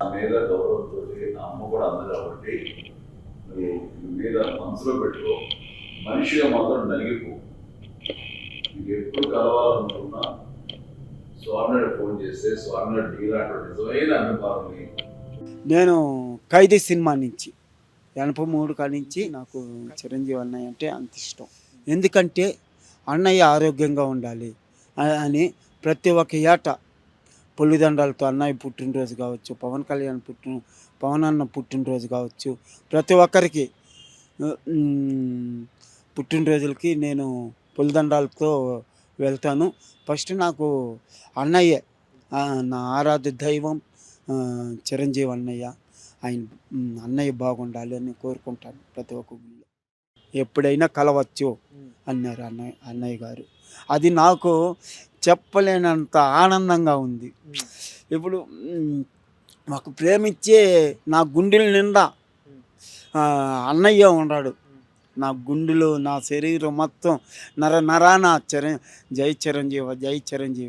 మీద గౌరవంతో నా అమ్మ కూడా అంది కాబట్టి నువ్వు మీద మనసులో పెట్టుకో. మనిషిగా మాత్రం నలిగిపో. నీకు ఎప్పుడు కలవాలనుకున్నా స్వామినాడు ఫోన్ చేస్తే స్వామినాడు నీలాంటి నిజమైన అనుభవాన్ని నేను ఖైదీ సినిమా నుంచి ఎనభై మూడు కాడి నుంచి నాకు చిరంజీవి అన్నయ్య అంటే అంత ఇష్టం. ఎందుకంటే అన్నయ్య ఆరోగ్యంగా ఉండాలి అని ప్రతి ఒక్క ఏట పొల్లిదండాలతో అన్నయ్య పుట్టినరోజు కావచ్చు పవన్ కళ్యాణ్ పుట్టిన పవన్ అన్న పుట్టినరోజు కావచ్చు ప్రతి ఒక్కరికి పుట్టినరోజులకి నేను పొలిదండాలతో వెళ్తాను. ఫస్ట్ నాకు అన్నయ్యే నా ఆరాధ్య దైవం చిరంజీవి అన్నయ్య. ఆయన అన్నయ్య బాగుండాలి అని కోరుకుంటాను ప్రతి ఒక్క గుళ్ళో ఎప్పుడైనా కలవచ్చు అన్నారు అన్నయ్య అన్నయ్య గారు. అది నాకు చెప్పలేనంత ఆనందంగా ఉంది. ఇప్పుడు మాకు ప్రేమిచ్చే నా గుండెల నిండా అన్నయ్య ఉన్నాడు. నా గుండెలో నా శరీరం మొత్తం నర నరాన చర జై చిరంజీవ జై చిరంజీవ.